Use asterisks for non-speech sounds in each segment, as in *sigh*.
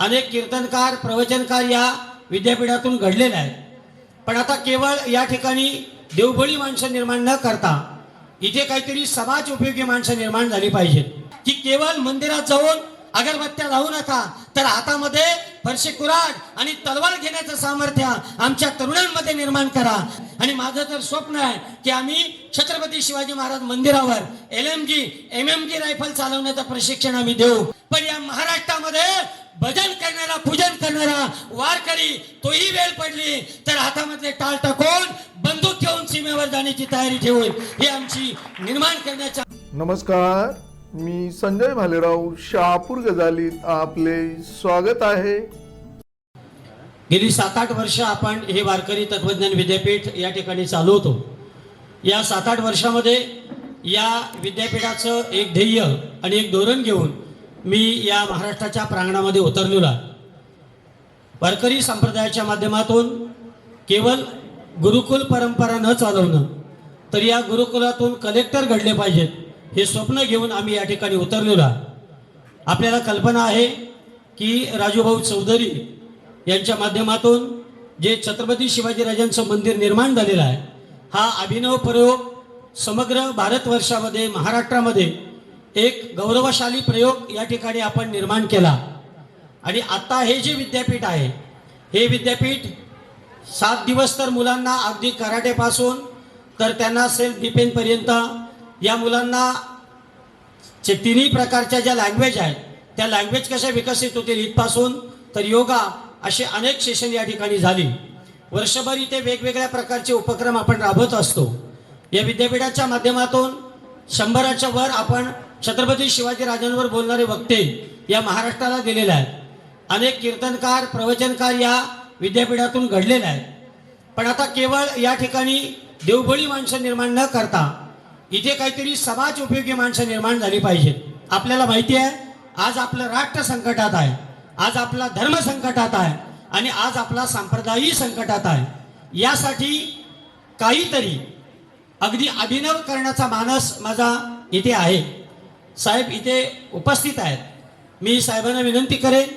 अनेक कीर्तनकार प्रवचनकार या विद्यापीठातून घडलेले आहेत. पण आता केवळ या ठिकाणी देवबळी माणसं निर्माण न करता इथे काहीतरी समाज उपयोगी माणसं निर्माण झाली पाहिजेत की केवळ मंदिरात जाऊन अगरबत्त्या लावू नका तर हातामध्ये फरशी कुराड आणि तलवार घेण्याचं सामर्थ्य आमच्या तरुणांमध्ये निर्माण करा. आणि माझं तर स्वप्न आहे की आम्ही छत्रपती शिवाजी महाराज मंदिरावर L M G M M G rifle चालवण्याचं प्रशिक्षण आम्ही देऊ. पण या महाराष्ट्रामध्ये भजन करणारा पूजन करणारा वारकरी तोही वेळ पडली तर हातामधले टाळ टाकून बंदूक घेऊन सीमेवर जाण्याची तयारी ठेवून ही आमची निर्माण करण्याचा नमस्कार मी संजय भालेराव शहापूर गजालीत आपले स्वागत आहे. गेली सात आठ वर्ष आपण हे वारकरी तत्वज्ञान विद्यापीठ या ठिकाणी चालवतो या सात आठ वर्षामध्ये या विद्यापीठाचं एक ध्येय आणि एक धोरण घेऊन मी या महाराष्ट्राच्या प्रांगणामध्ये उतरलेला आहे. वारकरी संप्रदायाच्या माध्यमातून केवळ गुरुकुल परंपरा न चालवणं तर या गुरुकुलातून कलेक्टर घडले पाहिजेत हे स्वप्न घेऊन आम्ही या ठिकाणी उतरलेला आपल्याला कल्पना आहे की राजूभाऊ चौधरी यांच्या माध्यमातून जे छत्रपती शिवाजीराजांचं मंदिर निर्माण झालेलं आहे हा अभिनव प्रयोग समग्र भारतवर्षामध्ये महाराष्ट्रामध्ये एक गौरवशाली प्रयोग या ठिकाणी आपण निर्माण केला. आणि आता हे जे विद्यापीठ आहे हे विद्यापीठ सात दिवस तर मुलांना अगदी कराटेपासून तर त्यांना सेल्फ डिफेन्सपर्यंत या मुलांना जे तिन्ही प्रकारच्या ज्या लँग्वेज आहेत त्या लँग्वेज कशा विकसित होतील इथपासून तर योगा असे अनेक सेशन या ठिकाणी झाली. वर्षभर इथे वेगवेगळ्या प्रकारचे उपक्रम आपण राबवत असतो. या विद्यापीठाच्या माध्यमातून शंभराच्या वर आपण छत्रपती शिवाजी राजांवर बोलणारे वक्ते या महाराष्ट्राला दिलेले आहेत. अनेक कीर्तनकार प्रवचनकार या विद्यापीठातून घडलेले आहेत. पण आता केवळ या ठिकाणी देवबळी माणसं निर्माण न करता इथे काहीतरी समाज उपयोगी माणसं निर्माण झाली पाहिजेत आपल्याला माहिती आहे आज आपलं राष्ट्र संकटात आहे आज आपला धर्म संकटात आहे आणि आज आपला संप्रदायही संकटात आहे. यासाठी काहीतरी अगदी अभिनव करण्याचा मानस माझा इथे आहे. साहेब इथे उपस्थित आहेत. मी साहेबांना विनंती करेन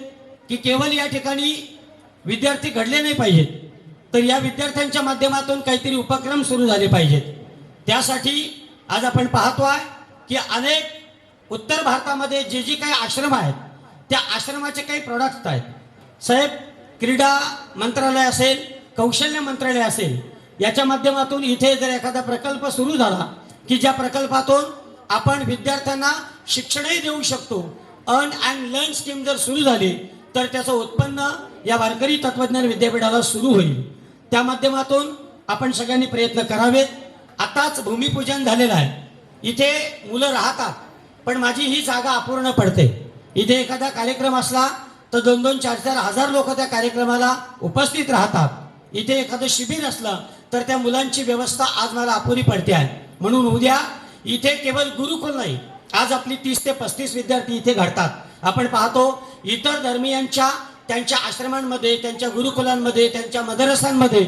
की केवळ या ठिकाणी विद्यार्थी घडले नाही पाहिजेत तर या विद्यार्थ्यांच्या माध्यमातून काहीतरी उपक्रम सुरू झाले पाहिजेत. त्यासाठी आज आपण पाहतो आहे की अनेक उत्तर भारतामध्ये जे जे काही आश्रम आहेत त्या आश्रमाचे काही प्रोडक्ट्स आहेत. साहेब क्रीडा मंत्रालय असेल कौशल्य मंत्रालय असेल याच्या माध्यमातून इथे जर एखादा प्रकल्प सुरू झाला की ज्या प्रकल्पातून आपण विद्यार्थ्यांना शिक्षणही देऊ शकतो. अर्न अँड लर्न स्कीम जर सुरू झाली तर त्याचं उत्पन्न या वारकरी तत्वज्ञान विद्यापीठाला सुरू होईल. त्या माध्यमातून आपण सगळ्यांनी प्रयत्न करावेत. आताच भूमिपूजन झालेलं आहे. इथे मुलं राहतात पण माझी ही जागा अपूर्ण पडते. इथे एखादा कार्यक्रम असला तर दोन दोन चार चार हजार लोक त्या कार्यक्रमाला उपस्थित राहतात. इथे एखादं शिबिर असलं तर त्या मुलांची व्यवस्था आज मला अपुरी पडते आहे. म्हणून उद्या इथे केवळ गुरुकुल नाही आज आपली तीस ते पस्तीस विद्यार्थी इथे घडतात. आपण पाहतो इतर धर्मियांच्या त्यांच्या आश्रमांमध्ये त्यांच्या गुरुकुलांमध्ये त्यांच्या मदरसांमध्ये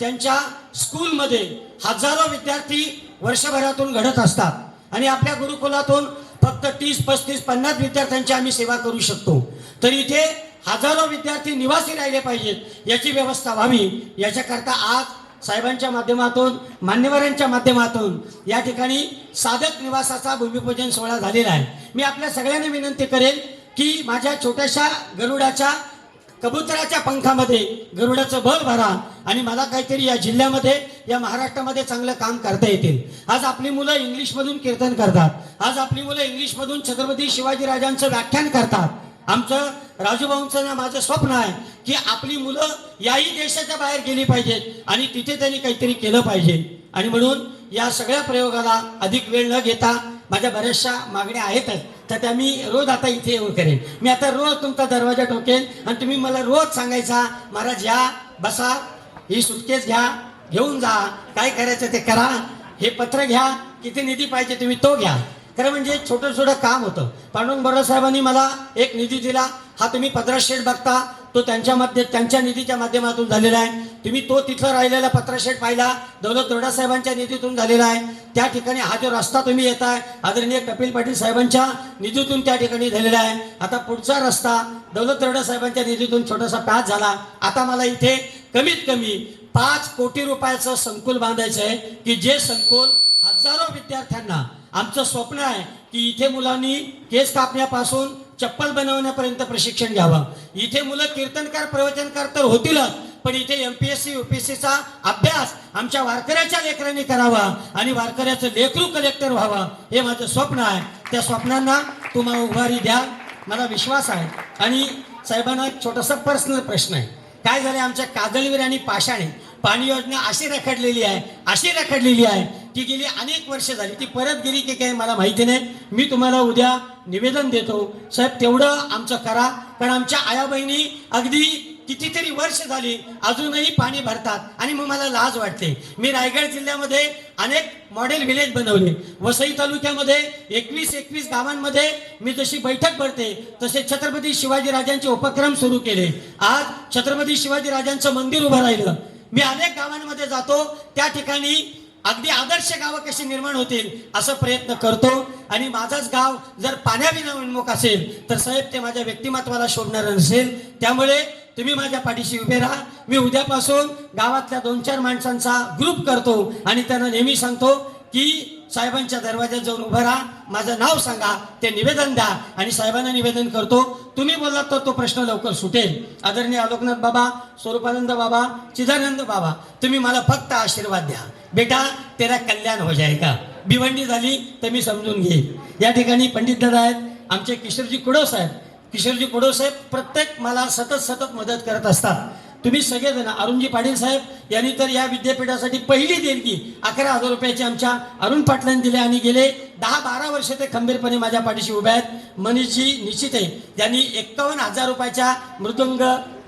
त्यांच्या स्कूलमध्ये हजारो विद्यार्थी वर्षभरातून घडत असतात. आणि आपल्या गुरुकुलातून फक्त तीस पस्तीस पन्नास विद्यार्थ्यांची आम्ही सेवा करू शकतो. तर इथे हजारो विद्यार्थी निवासी राहिले पाहिजेत याची व्यवस्था व्हावी. याच्याकरता आज साहेबांच्या माध्यमातून मान्यवरांच्या माध्यमातून या ठिकाणी साधक निवासाचा भूमिपूजन सोहळा झालेला आहे. मी आपल्या सगळ्यांना विनंती करेल की माझ्या छोट्याशा गरुडाच्या कबुतराच्या पंखामध्ये गरुडाचं बल भरा आणि मला काहीतरी या जिल्ह्यामध्ये या महाराष्ट्रामध्ये चांगलं काम करता येतील. आज आपली मुलं इंग्लिशमधून कीर्तन करतात. आज आपली मुलं इंग्लिशमधून छत्रपती शिवाजीराजांचं व्याख्यान करतात. आमचं राजूभाऊंचं ना माझं स्वप्न आहे की आपली मुलं याही देशाच्या बाहेर गेली पाहिजेत आणि तिथे त्यांनी काहीतरी केलं पाहिजे. आणि म्हणून या सगळ्या प्रयोगाला अधिक वेळ न घेता माझ्या बऱ्याचशा मागण्या आहेतच तर त्या मी रोज आता इथे येऊन करेन. मी आता रोज तुमचा दरवाजा ठोकेन आणि तुम्ही मला रोज सांगायचा महाराज या बसा ही सुटकेस घ्या घेऊन जा काय करायचं ते करा हे पत्र घ्या किती निधी पाहिजे तुम्ही तो घ्या. खरं म्हणजे छोटं छोटं काम होतं. पांडुरंग बरोबर साहेबांनी मला एक निधी दिला. हा तुम्ही पत्रा बघता तो त्यांच्या मध्ये त्यांच्या निधीच्या माध्यमातून झालेला आहे. तुम्ही तो तिथं राहिलेला पत्रा पाहिला दौलत दोडा साहेबांच्या निधीतून झालेला आहे. त्या ठिकाणी हा जो रस्ता तुम्ही येत आहे आदरणीय कपिल पाटील साहेबांच्या निधीतून त्या ठिकाणी झालेला आहे. आता पुढचा रस्ता दौलत दोडा साहेबांच्या निधीतून छोटासा पॅच झाला. आता मला इथे कमीत कमी पाच कोटी रुपयाचं संकुल बांधायचं आहे की जे संकुल हजारो विद्यार्थ्यांना आमचं स्वप्न आहे की इथे मुलांनी केस कापण्यापासून चप्पल बनवण्यापर्यंत प्रशिक्षण घ्यावं. इथे मुलं कीर्तनकार प्रवचनकार तर होतीलच पण इथे एमपीएससी युपीएससीचा अभ्यास आमच्या वारकऱ्याच्या लेकरांनी करावा आणि वारकऱ्याचं लेकरू कलेक्टर व्हावं. हे माझं स्वप्न आहे. त्या स्वप्नांना तुम्हाला उभारी द्या. मला विश्वास आहे. आणि साहेबांना एक छोटासा पर्सनल प्रश्न आहे. काय झालं आमच्या कागलवीर आणि पाषाणे पाणी योजना अशी रखडलेली आहे अशी रखडलेली आहे. की गेली अनेक वर्ष झाली. ती परत गेली की काय मला माहिती नाही. मी तुम्हाला उद्या निवेदन देतो. साहेब तेवढं आमचं करा. कारण आमच्या आया बहिणी अगदी कितीतरी वर्ष झाली अजूनही पाणी भरतात आणि मग मला लाज वाटते. मी रायगड जिल्ह्यामध्ये अनेक मॉडेल व्हिलेज बनवले. वसई तालुक्यामध्ये एकवीस एकवीस गावांमध्ये मी जशी बैठक भरते तसे छत्रपती शिवाजी राजांचे उपक्रम सुरू केले. आज छत्रपती शिवाजी राजांचं मंदिर उभं राहिलं. मी अनेक गावांमध्ये जातो. त्या ठिकाणी अगदी आदर्श गावं कशी निर्माण होतील असं प्रयत्न करतो. आणि माझंच गाव जर पाण्याविना उन्मुख असेल तर साहेब ते माझ्या व्यक्तिमत्वाला शोभणार नसेल. त्यामुळे तुम्ही माझ्या पाठीशी उभे राहा. मी उद्यापासून गावातल्या दोन चार माणसांचा ग्रुप करतो आणि त्यांना नेहमी सांगतो की साहेबांच्या दरवाज्यात जाऊन उभं राहा. माझं नाव सांगा ते निवेदन द्या. आणि साहेबांना निवेदन करतो तुम्ही बोललात तर तो प्रश्न लवकर सुटेल. आदरणीय आलोकनाथ बाबा स्वरूपानंद बाबा चिदानंद बाबा तुम्ही मला फक्त आशीर्वाद द्या. बेटा तेरा कल्याण हो जाएगा भिवंडी झाली तर मी समजून घेईन. या ठिकाणी पंडित दादा आहेत. आमचे किशोरजी कुडव साहेब. किशोरजी कुडव साहेब प्रत्येक मला सतत सतत मदत करत असतात. तुम्ही सगळेजण अरुणजी पाटील साहेब यांनी तर या विद्यापीठासाठी पहिली देणगी अकरा हजार रुपयाची आमच्या अरुण पाटलांनी दिले आणि गेले दहा बारा वर्ष ते खंबीरपणे माझ्या पाठीशी उभे आहेत. मनीषजी निश्चित आहे. त्यांनी एक्कावन्न हजार रुपयाच्या मृदुंग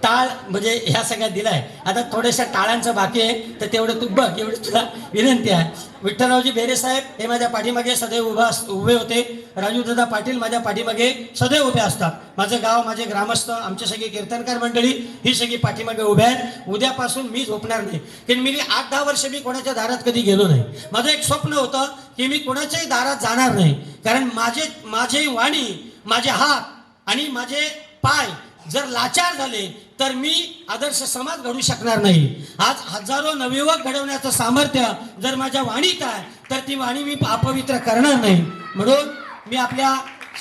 टाळ म्हणजे ह्या सगळ्या दिलाय. आता थोड्याशा टाळांचं बाकी आहे तर तेवढं तू बघ एवढी तुला विनंती आहे. विठ्ठलरावजी बेरे साहेब हे माझ्या पाठीमागे सदैव उभा अस- उभे होते. राजूदादा पाटील माझ्या पाठीमागे सदैव उभे असतात. माझं गाव माझे ग्रामस्थ आमचे सगळे कीर्तनकार मंडळी ही सगळी पाठीमागे उभे आहेत. उद्यापासून मी झोपणार नाही. कारण मी आठ दहा वर्ष मी कोणाच्या दारात कधी गेलो नाही. माझं एक स्वप्न होतं की मी कोणाच्याही दारात जाणार नाही. कारण माझे माझे वाणी माझे हात आणि माझे पाय जर लाचार झाले तर मी आदर्श समाज घडू शकणार नाही. आज हजारो नवयुवक घडवण्याचं सामर्थ्य जर माझ्या वाणीत आहे तर ती वाणी मी अपवित्र करणार नाही. म्हणून मी आपल्या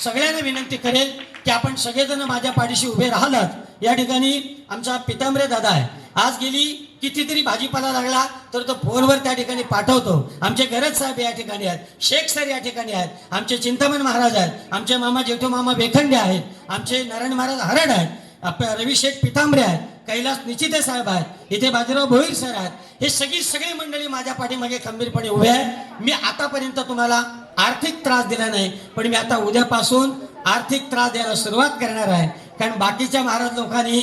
सगळ्यांना विनंती करेल की आपण सगळेजण माझ्या पाठीशी उभे राहिलात या ठिकाणी आमचा पितांबरे दादा आहे. आज गेली कितीतरी भाजीपाला लागला तर तो फोनवर त्या ठिकाणी पाठवतो. आमचे गरज साहेब या ठिकाणी आहेत. शेख सर या ठिकाणी आहेत. आमचे चिंतामण महाराज आहेत. आमचे मामा जेठो मामा बेखंडे आहेत. आमचे नारायण महाराज हरड आहेत. आपल्या रवी पितांबरे आहेत कैलास निचिते साहेब आहेत इथे बाजीराव भोईर सर आहेत. हे सगळी सगळी मंडळी माझ्या पाठीमागे खंबीरपणे उभे आहे मी आतापर्यंत तुम्हाला आर्थिक त्रास दिला नाही पण मी आता उद्यापासून आर्थिक त्रास द्यायला सुरुवात करणार आहे. कारण बाकीच्या महाराज लोकांनी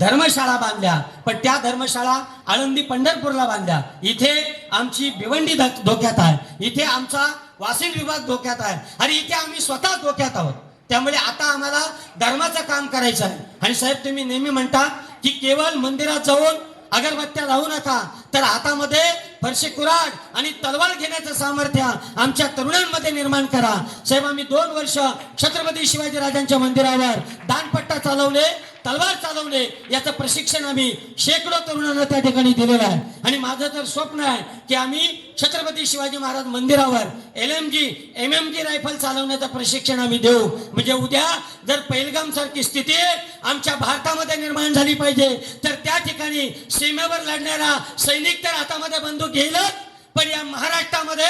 धर्मशाळा बांधल्या पण त्या धर्मशाळा आळंदी पंढरपूरला बांधल्या. इथे आमची भिवंडी धोक्यात आहे. इथे आमचा वासिल विभाग धोक्यात आहे. आणि इथे आम्ही स्वतः धोक्यात आहोत. त्यामुळे आता आम्हाला धर्माचं काम करायचं आहे. आणि साहेब तुम्ही नेहमी म्हणता की केवळ मंदिरात जाऊन अगरबत्त्या लावू नका तर हातामध्ये फरशी कुराड आणि तलवार घेण्याचं सामर्थ्य आमच्या तरुणांमध्ये निर्माण करा. साहेब आम्ही दोन वर्ष छत्रपती शिवाजी राजांच्या मंदिरावर दानपट्टा चालवले. तलवार चालवले याचं प्रशिक्षण आम्ही शेकडो तरुणांना त्या ठिकाणी दिलेलं आहे. आणि माझं तर स्वप्न आहे की आम्ही छत्रपती शिवाजी महाराज मंदिरावर L M G M M G rifle चालवण्याचं प्रशिक्षण आम्ही देऊ. म्हणजे उद्या जर पहिलगाम सारखी स्थिती आमच्या भारतामध्ये निर्माण झाली पाहिजे तर त्या ठिकाणी सीमेवर लढणारा सैनिक तर हातामध्ये बंदूक घेईलच पण या महाराष्ट्रामध्ये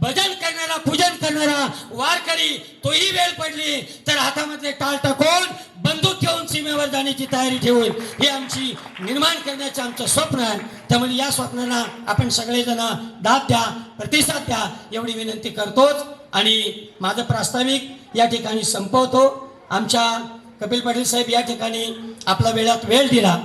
भजन करणारा पूजन करणारा वारकरी तोही वेळ पडली तर हातामधले टाळ टाकून बंदूक घेऊन सीमेवर जाण्याची तयारी ठेवून हे आमची निर्माण करण्याचं आमचं स्वप्न आहे. त्यामुळे या स्वप्नाला आपण सगळेजण दाद द्या प्रतिसाद द्या एवढी विनंती करतोच. आणि माझं प्रास्ताविक या ठिकाणी संपवतो. आमच्या कपिल पाटील साहेब या ठिकाणी आपला वेळात वेळ दिला.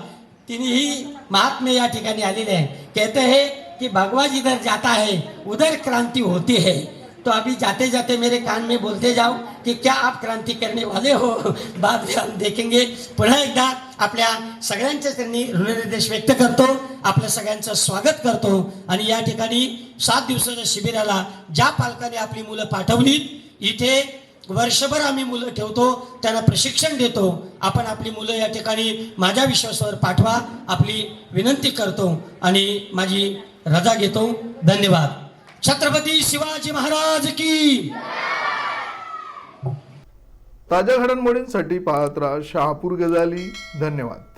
तिनेही महात्मे या ठिकाणी आलेले आहे कहते हे कि भगवा जिधर जाता है उधर क्रांति होती है। तो अभी जाते जाते मेरे कान में बोलते जाओ कि क्या आप क्रांति करने वाले हो? *laughs* बाद में हम देखेंगे। पुन्हा एकदा आपल्या सगळ्यांच्या त्यांनी ऋणनिर्देश व्यक्त करतो आपल्या सगळ्यांचं स्वागत करतो आणि या ठिकाणी सात दिवसाच्या शिबिराला ज्या पालकांनी आपली मुलं पाठवली इथे वर्षभर आम्ही मुलं ठेवतो त्यांना प्रशिक्षण देतो. आपण आपली मुलं या ठिकाणी माझ्या विश्वासावर पाठवा आपली विनंती करतो. आणि माझी रजा घेतो. धन्यवाद. छत्रपती शिवाजी महाराज की ताज्या घडामोडींसाठी पाहत राहा शहापूर गजाली. धन्यवाद.